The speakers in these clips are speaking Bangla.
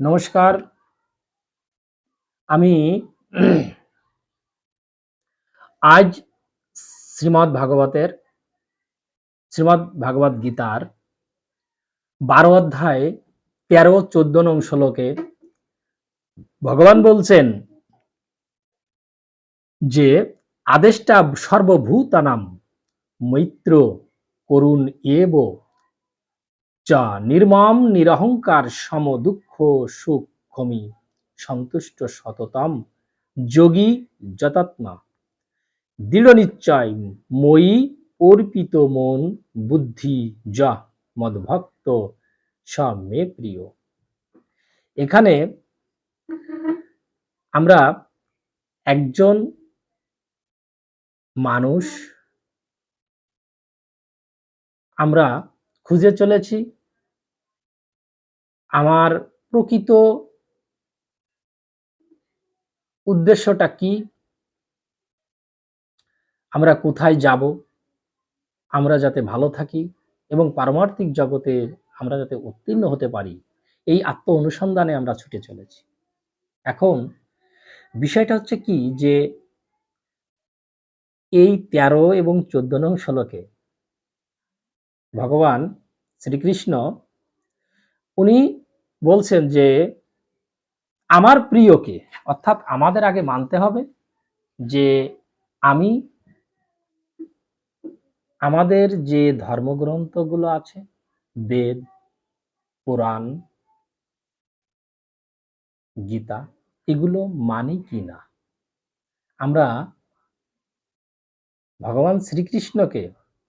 নমস্কার। আমি আজ শ্রীমদ্ ভাগবতের শ্রীমদ্ ভাগবত গীতার বারো অধ্যায়, তেরো, চোদ্দ নং শ্লোকে ভগবান বলছেন যে আদেশটা সর্বভূতানাম মৈত্র করুণ এব, চ নির্মম নিরহংকার সম দুঃখ সুখ ক্ষমি সন্তুষ্ট সততম, যোগী যতাত্মা। দৃঢ় নিশ্চয় মই অর্পিত মন, বুদ্ধি য মদভক্ত, স মে প্রিয়। এখানে আমরা একজন মানুষ আমরা খুঁজে চলেছি। আমার প্রকৃত উদ্দেশ্যটা কি? আমরা কোথায় যাব? আমরা যাতে ভালো থাকি এবং পারমার্থিক জগতে আমরা যাতে উত্তীর্ণ হতে পারি, এই আত্ম অনুসন্ধানে আমরা ছুটে চলেছি। এখন বিষয়টা হচ্ছে কি যে এই তেরো এবং চোদ্দ নং শ্লোকে ভগবান শ্রীকৃষ্ণ উনি বলছেন যে আমার প্রিয়কে, অর্থাৎ আমাদের আগে মানতে হবে যে আমি আমাদের যে ধর্মগ্রন্থগুলো আছে, বেদ, পুরাণ, গীতা, এগুলো মানি কি না? আমরা ভগবান শ্রীকৃষ্ণকে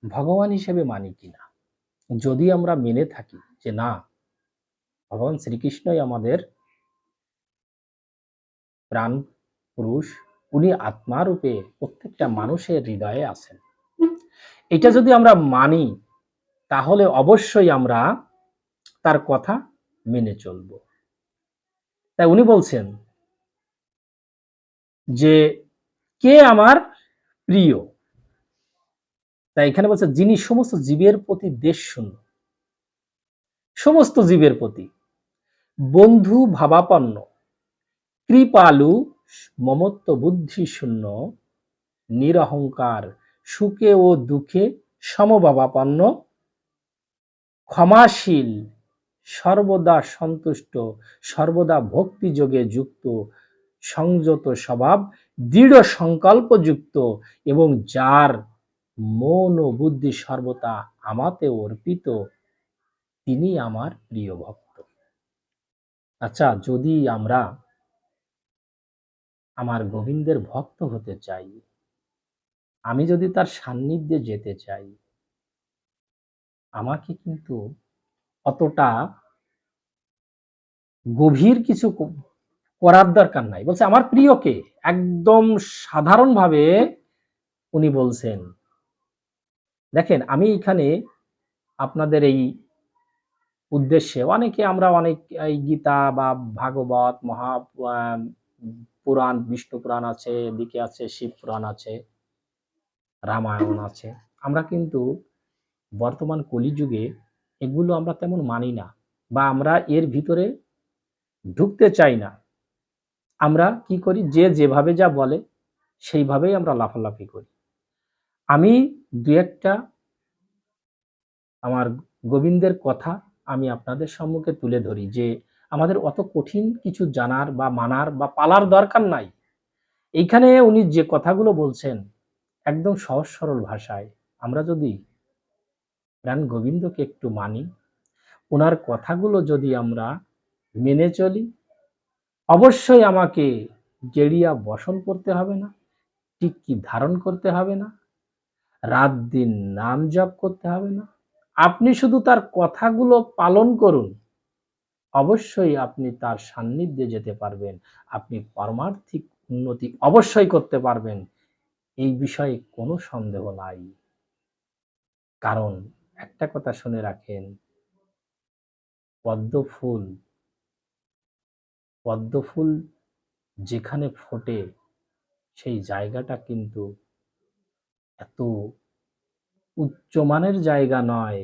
ভগবান হিসেবে মানি কিনা যদি আমরা মেনে থাকি যে না ভগবান শ্রীকৃষ্ণই আমাদের প্রাণ পুরুষ। উনি আত্মারূপে প্রত্যেকটা মানুষের হৃদয়ে আছেন। এটা যদি আমরা মানি, তাহলে অবশ্যই আমরা তার কথা মেনে চলব। তাই উনি বলছেন যে, কে আমার প্রিয়? তাই এখানে বলছে, যিনি সমস্ত জীবের প্রতি দেশ শূন্য। সমস্ত জীবের প্রতি। বন্ধু ভাবাপন্ন। কৃপালু মমত্ব বুদ্ধি শূন্য। নিরহংকার সুখে ও দুঃখে সমভাবাপন্ন। ক্ষমাশীল সর্বদা সন্তুষ্ট, সর্বদা ভক্তিযোগে যুক্ত, সংযত স্বভাব, দৃঢ় সংকল্পযুক্ত এবং যার মন ও বুদ্ধি সর্বদা আমাতে অর্পিত, তিনি আমার প্রিয় ভক্ত। আচ্ছা যদি আমরা আমার গোবিন্দের ভক্ত হতে চাই, আমি যদি তার সান্নিধ্যে যেতে চাই, আমাকে কিন্তু অতটা গভীর কিছু করার দরকার নাই। বলছে, আমার প্রিয়কে একদম সাধারণভাবে উনি বলছেন, দেখেন, আমি এখানে আপনাদের এই উদ্দেশ্যে। অনেকে আমরা অনেক, এই গীতা বা ভাগবত, মহা পুরাণ, বিষ্ণু পুরাণ আছে, এদিকে আছে, শিব পুরাণ আছে, রামায়ণ আছে। আমরা কিন্তু বর্তমান কলিযুগে এগুলো আমরা তেমন মানি না বা আমরা এর ভিতরে ঢুকতে চাই না। আমরা কি করি? যে যেভাবে যা বলে, সেইভাবেই আমরা লাফালাফি করি। আমি দু একটা আমার গোবিন্দের কথা আমি আপনাদের সম্মুখে তুলে ধরি যে আমাদের অত কঠিন কিছু জানার বা মানার বা পালার দরকার নাই। এইখানে উনি যে কথাগুলো বলছেন একদম সহজ সরল ভাষায়, আমরা যদি প্রাণ গোবিন্দকে একটু মানি, ওনার কথাগুলো যদি আমরা মেনে চলি, অবশ্যই আমাকে গেড়িয়া বসন করতে হবে না, টিক্কি ধারণ করতে হবে না, রাত দিন নাম জপ করতে হবে না আপনি শুধু তার কথাগুলো পালন করুন। অবশ্যই আপনি তার সান্নিধ্যে যেতে পারবেন। আপনি পারমার্থিক উন্নতি অবশ্যই করতে পারবেন। এই বিষয়ে কোনো সন্দেহ নাই। কারণ একটা কথা শুনে রাখেন, পদ্ম ফুল পদ্ম ফুল যেখানে ফোটে সেই জায়গাটা কিন্তু এত উচ্চমানের জায়গা নয়।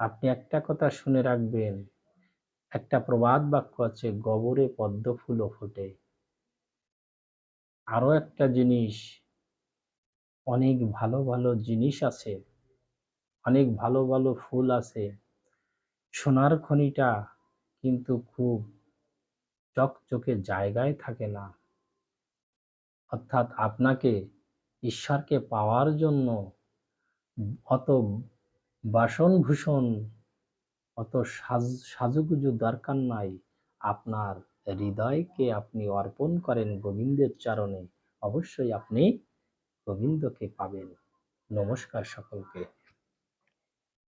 আপনি একটা কথা শুনে রাখবেন, একটা প্রবাদ বাক্য আছে, গবরে পদ্ম ফুলও ফোটে। আরও একটা জিনিস, অনেক ভালো ভালো জিনিস আছে, অনেক ভালো ভালো ফুল আছে, সোনার খনিটা কিন্তু খুব চকচকে জায়গায় থাকে না। অর্থাৎ আপনাকে ঈশ্বরকে পাওয়ার জন্য অত বাসনভূষণ, অত সাজ, সাজুগুজু দরকার নাই। আপনার হৃদয়কে আপনি অর্পণ করেন গোবিন্দের চরণে। অবশ্যই আপনি গোবিন্দকে পাবেন। নমস্কার সকলকে।